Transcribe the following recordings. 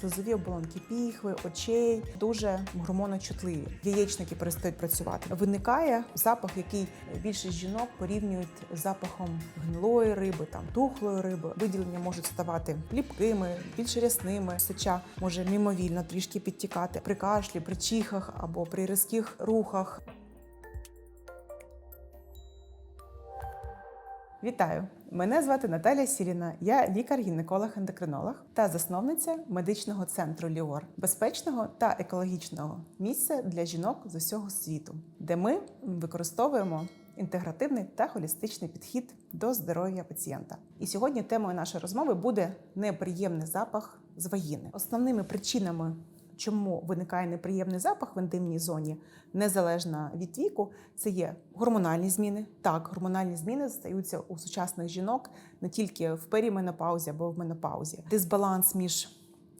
Слизові оболонки піхви, очей дуже гормоночутливі. Яєчники перестають працювати. Виникає запах, який більшість жінок порівнюють з запахом гнилої риби, там тухлої риби. Виділення можуть ставати ліпкими, більш рясними. Сеча може мімовільно трішки підтікати при кашлі, при чихах або при різких рухах. Вітаю! Мене звати Наталя Сіріна. Я лікар-гінеколог-ендокринолог та засновниця медичного центру Ліор, безпечного та екологічного місця для жінок з усього світу, де ми використовуємо інтегративний та холістичний підхід до здоров'я пацієнта. І сьогодні темою нашої розмови буде неприємний запах з вагіни. Основними причинами чому виникає неприємний запах в інтимній зоні, незалежно від віку, це є гормональні зміни. Так, гормональні зміни стаються у сучасних жінок не тільки в періменопаузі або в менопаузі. Дисбаланс між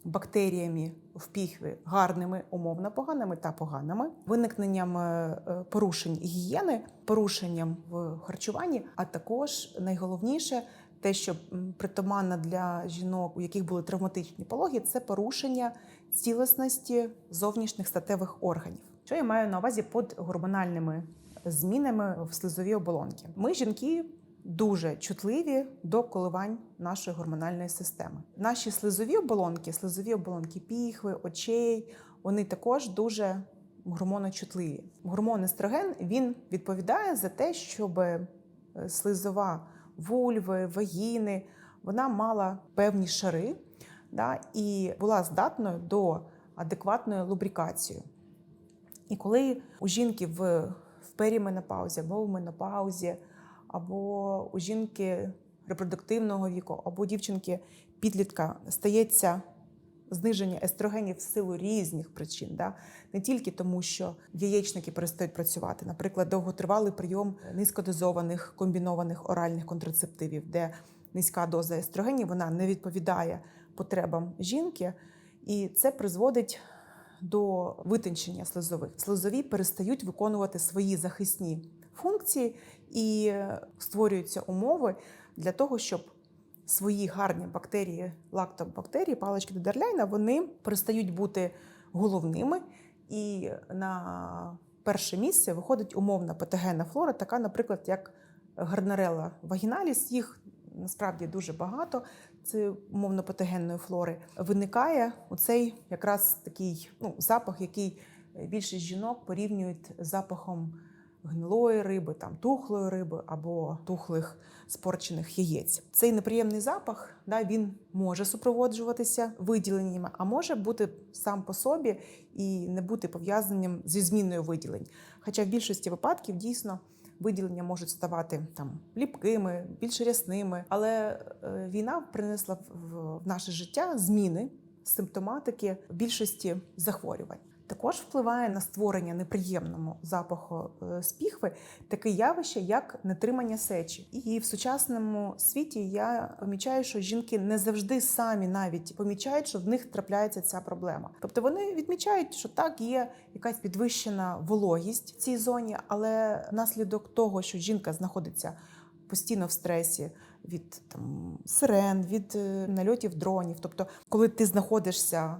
бактеріями в піхві гарними, умовно поганими та поганими, виникненням е, е, порушень гігієни, порушенням в харчуванні, а також найголовніше. Те, що м, притаманно для жінок, у яких були травматичні пологи, це порушення цілісності зовнішніх статевих органів. Що я маю на увазі під гормональними змінами в слизовій оболонці? Ми, жінки, дуже чутливі до коливань нашої гормональної системи. Наші слизові оболонки, слизові оболонки піхви, очей, вони також дуже гормоночутливі. Гормон естроген він відповідає за те, щоб е, слизова вульви, вагіни, вона мала певні шари да, і була здатною до адекватної лубрикації. І коли у жінки в, в періменопаузі або в менопаузі, або у жінки репродуктивного віку, або дівчинки підлітка стається зниження естрогенів в силу різних причин, да? не тільки тому, що яєчники перестають працювати, наприклад, довготривалий прийом низькодозованих комбінованих оральних контрацептивів, де низька доза естрогенів вона не відповідає потребам жінки, і це призводить до витончення слизових. Слизові перестають виконувати свої захисні функції і створюються умови для того, щоб свої гарні бактерії, лактобактерії, палички Дедерляйна, вони перестають бути головними. І на перше місце виходить умовна патогенна флора, така, наприклад, як гарнарела вагіналіс. Їх насправді дуже багато. Це умовно патогенної флори. Виникає оцей якраз такий ну, запах, який більшість жінок порівнюють з запахом гнилої риби, там тухлої риби або тухлих спорчених яєць. Цей неприємний запах да, він може супроводжуватися виділеннями, а може бути сам по собі і не бути пов'язаним зі зміною виділень. Хоча в більшості випадків дійсно виділення можуть ставати там ліпкими, більш рясними, але е, війна принесла в, в наше життя зміни симптоматики більшості захворювань. Також впливає на створення неприємного запаху е, з піхви таке явище, як нетримання сечі. І в сучасному світі я помічаю, що жінки не завжди самі навіть помічають, що в них трапляється ця проблема. Тобто вони відмічають, що так є якась підвищена вологість в цій зоні, але внаслідок того, що жінка знаходиться постійно в стресі від там сирен, від е, нальотів дронів. Тобто, коли ти знаходишся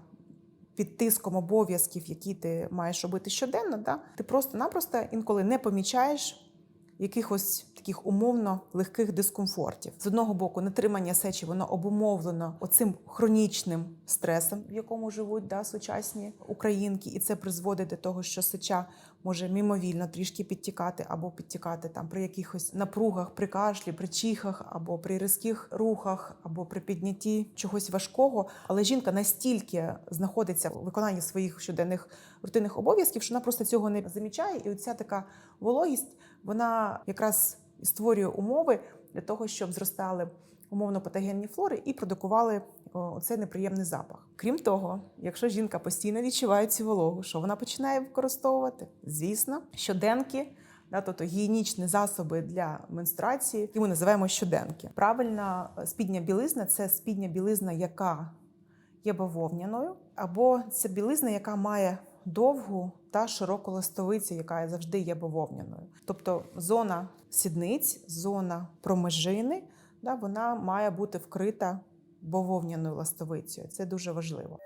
під тиском обов'язків, які ти маєш робити щоденно, да, ти просто-напросто інколи не помічаєш якихось таких умовно легких дискомфортів. З одного боку, нетримання сечі воно обумовлено оцим хронічним стресом, в якому живуть да, сучасні українки, і це призводить до того, що сеча може мімовільно трішки підтікати або підтікати там при якихось напругах, при кашлі, при чихах, або при різких рухах, або при піднятті чогось важкого. Але жінка настільки знаходиться в виконанні своїх щоденних рутинних обов'язків, що вона просто цього не замічає, і оця така вологість вона якраз створює умови для того, щоб зростали умовно патогенні флори і продукували оцей неприємний запах. Крім того, якщо жінка постійно відчуває цю вологу, що вона починає використовувати? Звісно, щоденки. Да, тобто гігієнічні засоби для менструації, які ми називаємо щоденки. Правильна спідня білизна це спідня білизна, яка є бавовняною, або це білизна, яка має довгу та широку ластовицю, яка завжди є бавовняною. Тобто зона сідниць, зона промежини, да, вона має бути вкрита бавовняною ластовицею. Це дуже важливо.